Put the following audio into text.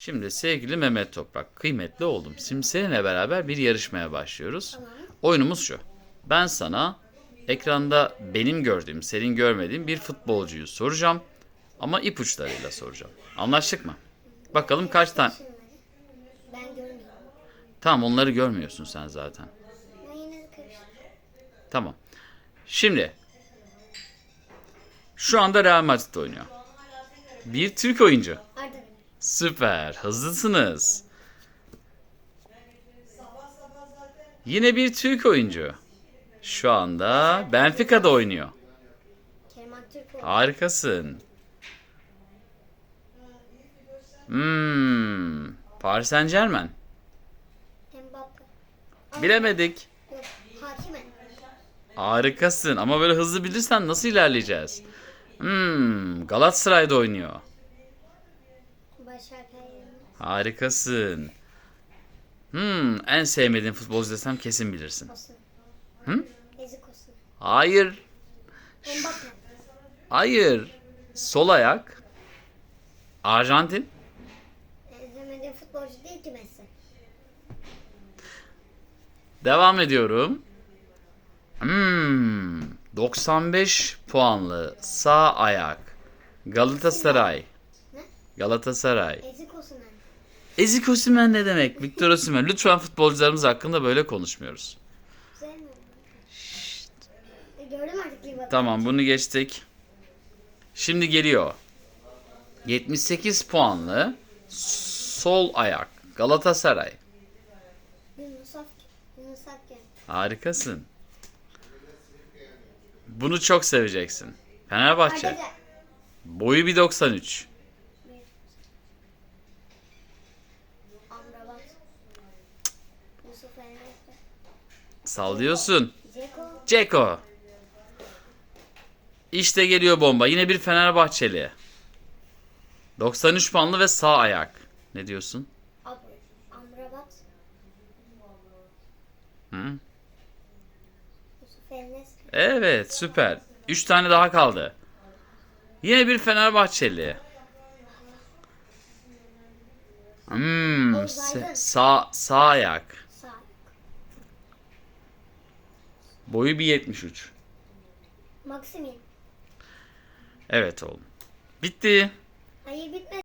Şimdi sevgili Mehmet Toprak, kıymetli oğlum. Şimdi seninle beraber bir yarışmaya başlıyoruz. Tamam. Oyunumuz şu. Ben sana ekranda benim gördüğüm, senin görmediğin bir futbolcuyu soracağım. Ama ipuçlarıyla soracağım. Anlaştık mı? Bakalım kaç tane... Ben görmüyorum. Tamam onları görmüyorsun sen zaten. Ben yine de. Tamam. Şimdi şu anda Real Madrid oynuyor. Bir Türk oyuncu. Süper. Hızlısınız. Yine bir Türk oyuncu. Şu anda Benfica'da oynuyor. Harikasın. Hmm. Paris Saint Germain. Bilemedik. Harikasın ama böyle hızlı bilirsen nasıl ilerleyeceğiz? Hmm. Galatasaray'da oynuyor. Harikasın. Hmm. En sevmediğin futbolcu desem kesin bilirsin. Hı? Osun. Hayır. Mbappe. Hayır. Sol ayak. Arjantin. Ezemediğim futbolcu değil ki Messi. Devam ediyorum. Hmm, 95 puanlı sağ ayak. Galatasaray. Ne? Galatasaray. Ezik yani. Ezik Osimhen ne demek? Victor Osimhen. Lütfen futbolcularımız hakkında böyle konuşmuyoruz. Güzel mi? E, gördüm artık Liverpool. Tamam bunu geçtik. Şimdi geliyor. 78 puanlı sol ayak. Galatasaray. Yunus Ak- Yunus Akgün. Harikasın. Bunu çok seveceksin. Fenerbahçe. Arda Boyu 1.93. Sallıyorsun. Ceko. Ceko. İşte geliyor bomba. Yine bir Fenerbahçeli. 93 puanlı ve sağ ayak. Ne diyorsun? Ab Amrabat. Hı? Evet süper. 3 tane daha kaldı. Yine bir Fenerbahçeli. Hmm, sağ, sağ ayak. Boyu 1.73. Maksimin. Evet oğlum. Bitti. Hayır bitmedi.